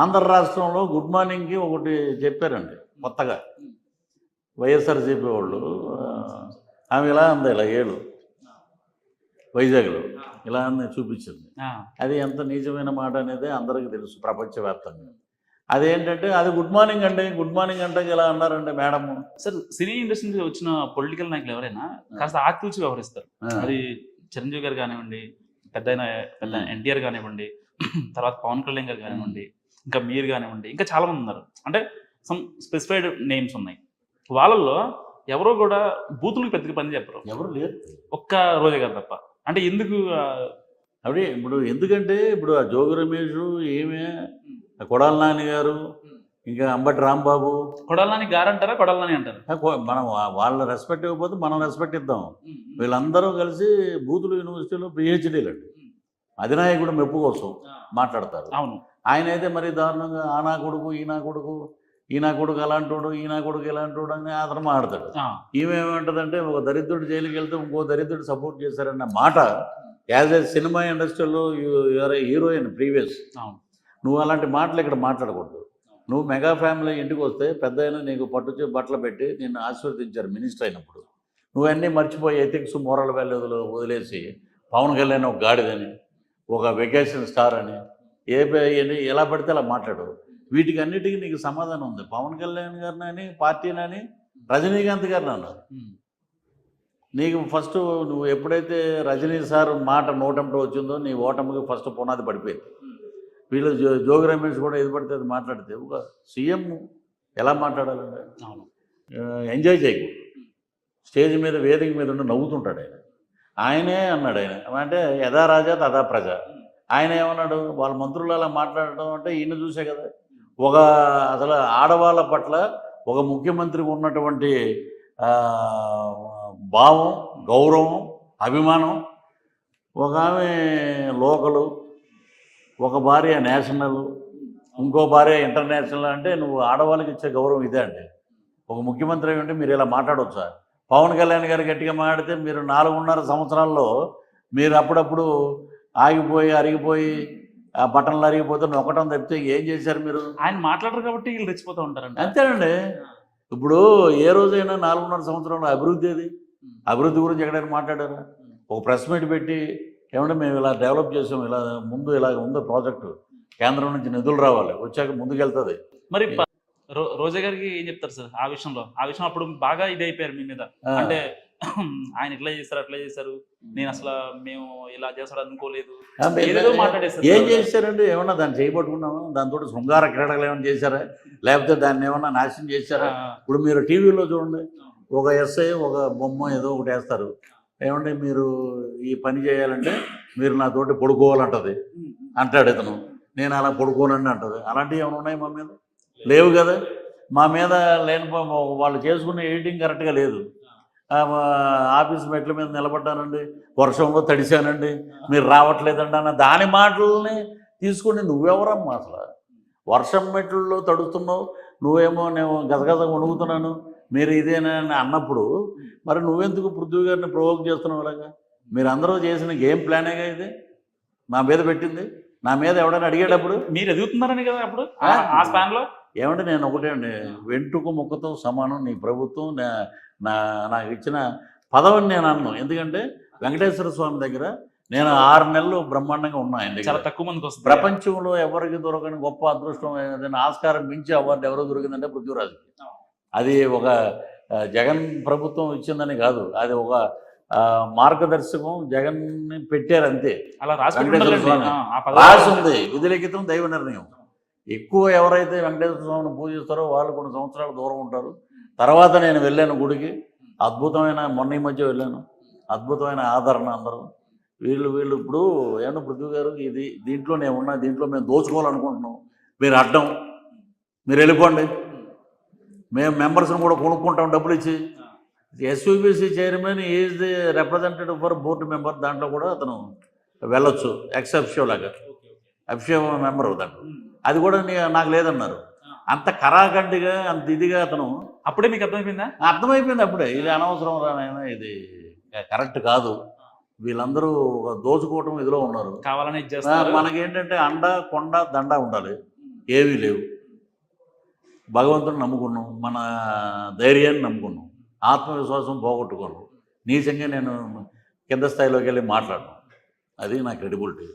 ఆంధ్ర రాష్ట్రంలో గుడ్ మార్నింగ్కి ఒకటి చెప్పారండి కొత్తగా. వైఎస్ఆర్సీపీ వాళ్ళు ఆమె ఇలా అంది ఇలా ఏడు. వైజాగ్లో. ఇలా అని చూపించింది. అది ఎంత నీచమైన మాట అనేది అందరికీ తెలుసు ప్రపంచవ్యాప్తంగా. అదేంటంటే అది గుడ్ మార్నింగ్ అండి గుడ్ మార్నింగ్ అంటే ఇలా అన్నారండి మేడం? సార్ సినీ ఇండస్ట్రీ నుంచి వచ్చిన పొలిటికల్ నాయకులు ఎవరైనా కాస్త ఆచితూచి వ్యవహరిస్తారు. అది చిరంజీవి గారు కానివ్వండి పెద్ద పెద్ద. ఎన్టీఆర్ కానివ్వండి తర్వాత పవన్ కళ్యాణ్ గారు కానివ్వండి ఇంకా మీరు కానివ్వండి ఇంకా చాలా మంది ఉన్నారు. అంటే సమ్ స్పెసిఫైడ్ నేమ్స్ ఉన్నాయి. వాళ్ళల్లో ఎవరో కూడా బూతులకు పెద్దగా పని చెప్పరు ఎవరు లేరు. ఒక్క రోజే గారు తప్ప. అంటే ఎందుకు అవి ఇప్పుడు ఎందుకంటే ఇప్పుడు ఆ జోగి రమేష్ ఏమే కొడాల నాని గారు ఇంకా అంబటి రాంబాబు. కొడాలని గారు అంటారా కొడాలని అంటారు? మనం వాళ్ళ రెస్పెక్ట్ ఇవ్వకపోతే మనం రెస్పెక్ట్ ఇద్దాం. వీళ్ళందరూ కలిసి బూతులు యూనివర్సిటీలో పిహెచ్డీలు అండి అధినాయకుడు మెప్పు కోసం మాట్లాడతారు. అవును. ఆయన అయితే మరి దారుణంగా ఆ నా కొడుకు ఈ నా కొడుకు ఈ నా కొడుకు అలాంటోడు ఈ నా కొడుకు ఇలాంటోడు అని అతను మాట్లాడతాడు. ఆ, ఈమె ఏమంటదంటే ఒక దరిద్రుడు జైలుకి వెళ్తే ఇంకో దరిద్రుడు సపోర్ట్ చేశారన్న మాట యాజ్ ఏ సినిమా ఇండస్ట్రీలో హీరోయిన్ ప్రీవియస్. నువ్వు అలాంటి మాటలు ఇక్కడ మాట్లాడకూడదు. నువ్వు మెగా ఫ్యామిలీ ఇంటికి వస్తే పెద్ద అయినా నీకు పట్టుచే బట్టలు పెట్టి నిన్ను ఆశీర్వదించారు మినిస్టర్ అయినప్పుడు. నువ్వు అన్నీ మర్చిపోయి ఎథిక్స్ మోరల్ వాల్యూలు వదిలేసి పవన్ కళ్యాణ్ ఒక గాడిదని ఒక వెకేషన్ స్టార్ అని ఏ ఎలా పడితే అలా మాట్లాడు. వీటికి అన్నిటికీ నీకు సమాధానం ఉంది. పవన్ కళ్యాణ్ గారిని అని పార్టీనని రజనీకాంత్ గారిని అన్నారు. నీకు ఫస్ట్ నువ్వు ఎప్పుడైతే రజనీ సార్ మాట నోటంతో వచ్చిందో నీ ఓటమికి ఫస్ట్ పునాది పడిపోయింది. వీళ్ళు జో జోగి రమేష్ కూడా ఏది పడితే అది మాట్లాడితే ఒక సీఎం ఎలా మాట్లాడాలండి ఎంజాయ్ చేయకు. స్టేజ్ మీద వేదిక మీద ఉండి నవ్వుతుంటాడు ఆయన. ఆయనే అన్నాడు ఆయన. అంటే యథా రాజా తథా ప్రజ. ఆయన ఏమన్నాడు? వాళ్ళ మంత్రులు అలా మాట్లాడటం అంటే ఈయన చూసే కదా. ఒక అసలు ఆడవాళ్ళ పట్ల ఒక ముఖ్యమంత్రికి ఉన్నటువంటి భావం గౌరవం అభిమానం ఒక ఆమె లోకలు ఒక భార్య నేషనల్ ఇంకో భార్య ఇంటర్నేషనల్ అంటే నువ్వు ఆడవాళ్ళకి ఇచ్చే గౌరవం ఇదే అండి. ఒక ముఖ్యమంత్రి అయి ఉంటే మీరు ఇలా మాట్లాడవచ్చా పవన్ కళ్యాణ్ గారు గట్టిగా మాట్లాడితే మీరు నాలుగున్నర సంవత్సరాల్లో మీరు అప్పుడప్పుడు ఆగిపోయి అరిగిపోయి ఆ బట్టన్లు అరిగిపోతే నొక్కటం తప్పితే ఏం చేశారు మీరు? ఆయన మాట్లాడరు కాబట్టి వీళ్ళు రెచ్చిపోతూ ఉంటారంట. అంతేనండి. ఇప్పుడు ఏ రోజైనా నాలుగున్నర సంవత్సరంలో అభివృద్ధి ఏది? అభివృద్ధి గురించి ఎక్కడైనా మాట్లాడారా? ఒక ప్రెస్ మీట్ పెట్టి ఏమంటే మేము ఇలా డెవలప్ చేసాం ఇలా ముందు ఇలా ఉంది ప్రాజెక్టు. కేంద్రం నుంచి నిధులు రావాలి వచ్చాక ముందుకెళ్తుంది. మరి రోజా గారికి ఏం చెప్తారు సార్ ఆ విషయంలో? ఆ విషయం అప్పుడు బాగా ఇది అయిపోయారు మీ మీద. అంటే ఆయన ఇట్లా చేశారు అట్లా చేశారు నేను అసలు మేము ఇలా చేస్తాడు అనుకోలేదు. ఏం చేశారండి? ఏమన్నా దాన్ని చేయబట్టుకున్నామా దాంతో శృంగార క్రీడలు ఏమైనా చేశారా? లేకపోతే దాన్ని ఏమన్నా నాశనం చేశారా? ఇప్పుడు మీరు టీవీలో చూడండి ఒక ఎస్ఐ ఒక బొమ్మ ఏదో ఒకటి వేస్తారు. ఏమంటే మీరు ఈ పని చేయాలంటే మీరు నాతోటి పడుకోవాలంటది. అంటాడు ఇతను. నేను అలా పడుకోనండి అంటది. అలాంటివి ఏమైనా ఉన్నాయి మా మీద? లేవు కదా? మా మీద లేని వాళ్ళు చేసుకునే ఎడిటింగ్ కరెక్ట్గా లేదు. ఆఫీస్ మెట్ల మీద నిలబడ్డానండి. వర్షంలో తడిశానండి. మీరు రావట్లేదండి అన్న దాని మాటలని తీసుకుని నువ్వెవరమ్మా అసలు? వర్షం మెట్లలో తడుస్తున్నావు. నువ్వేమో నేను గజగజ వణుకుతున్నాను. మీరు ఇదేనా అని అన్నప్పుడు మరి నువ్వెందుకు పృథ్వీ గారిని ప్రొవోక్ చేస్తున్నావు అలాగా మీరు అందరూ చేసిన గేమ్ ప్లానేగా ఇది? నా మీద పెట్టింది? నా మీద ఎవడైనా అడిగేటప్పుడు? మీరు ఎదుగుతున్నారని కదా అప్పుడు? ఆ- ఆ స్పాన్లో? ఏమంటే నేను ఒకటే అండి వెంట్రుక ముక్కతో సమానం నీ ప్రభుత్వం నా- నా నాకు ఇచ్చిన పదవిని నేను అన్నాను ఎందుకంటే వెంకటేశ్వర స్వామి దగ్గర నేను ఆరు నెలలు బ్రహ్మాండంగా ఉన్నా ఆయన చాలా దగ్గర తక్కువ మందికి వస్తుంది. ప్రపంచంలో ఎవరికి దొరకని గొప్ప అదృష్టం ఏదైనా ఆస్కారం మించి అవార్డు ఎవరో దొరికిందంటే పృథ్వీరాజుకి. అది ఒక జగన్ ప్రభుత్వం ఇచ్చిందని కాదు. అది ఒక మార్గదర్శకం జగన్ పెట్టారు అంతే. అలా రాసి ఉంది. విధిలిఖితం దైవ నిర్ణయం. ఎక్కువ ఎవరైతే వెంకటేశ్వర స్వామిని పూజిస్తారో వాళ్ళు కొన్ని సంవత్సరాలు దూరం ఉంటారు. తర్వాత నేను వెళ్ళాను గుడికి. అద్భుతమైన మొన్న ఈ మధ్య వెళ్ళాను. అద్భుతమైన ఆదరణ అందరూ. వీళ్ళు వీళ్ళు ఇప్పుడు ఏమన్నా పృథ్వీ గారు ఇది దీంట్లో నేను ఉన్నా దీంట్లో మేము దోచుకోవాలనుకుంటున్నాం. మీరు అడ్డం. మీరు వెళ్ళిపోండి. మేము మెంబర్స్ని కూడా కొనుక్కుంటాం డబ్బులు ఇచ్చి. SUBC chairman is the representative for board member. దాంట్లో కూడా అతను వెళ్ళొచ్చు. ఎక్సెప్షియో లాగా. అఫిషియో మెంబర్ దాంట్లో. అది కూడా నీ- నాకు లేదన్నారు. అంత కరాఖండిగా అంత ఇదిగా అతను అప్పుడే మీకు అర్థమైపోయిందా? అర్థమైపోయింది అప్పుడే. ఇది అనవసరం రా నాయనా ఇది కరెక్ట్ కాదు. వీళ్ళందరూ ఒక దోచుకోవటం ఇదిలో ఉన్నారు. కావాలని మనకేంటంటే అండ కొండ దండ ఉండాలి. ఏమీ లేవు. భగవంతుని నమ్ముకున్నాం మన ధైర్యాన్ని నమ్ముకున్నాం. ఆత్మవిశ్వాసం పోగొట్టుకున్నాం. నీచంగా నేను కింద స్థాయిలోకి వెళ్ళి మాట్లాడను. అది నా క్రెడిబిలిటీ.